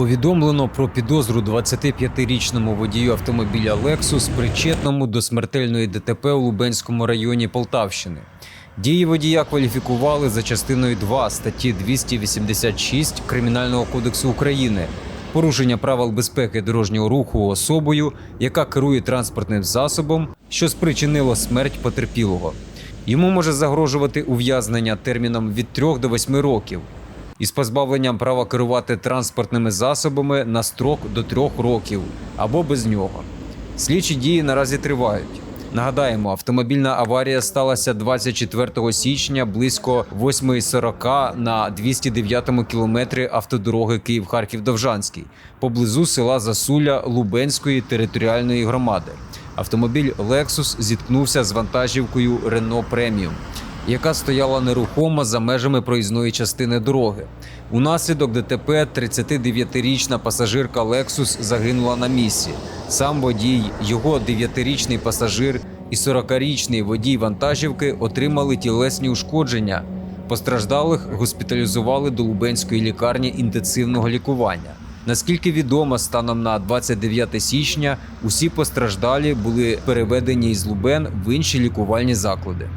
Повідомлено про підозру 25-річному водію автомобіля Lexus, причетному до смертельної ДТП у Лубенському районі Полтавщини. Дії водія кваліфікували за частиною 2 статті 286 Кримінального кодексу України. Порушення правил безпеки дорожнього руху особою, яка керує транспортним засобом, що спричинило смерть потерпілого. Йому може загрожувати ув'язнення терміном від 3 до 8 років із позбавленням права керувати транспортними засобами на строк до 3 років або без нього. Слідчі дії наразі тривають. Нагадаємо, автомобільна аварія сталася 24 січня близько 8.40 на 209-му кілометрі автодороги Київ-Харків-Довжанський поблизу села Засуля Лубенської територіальної громади. Автомобіль Lexus зіткнувся з вантажівкою Renault Premium, яка стояла нерухомо за межами проїзної частини дороги. Унаслідок ДТП 39-річна пасажирка Lexus загинула на місці. Сам водій, його 9-річний пасажир і 40-річний водій вантажівки отримали тілесні ушкодження. Постраждалих госпіталізували до Лубенської лікарні інтенсивного лікування. Наскільки відомо, станом на 29 січня усі постраждалі були переведені із Лубен в інші лікувальні заклади.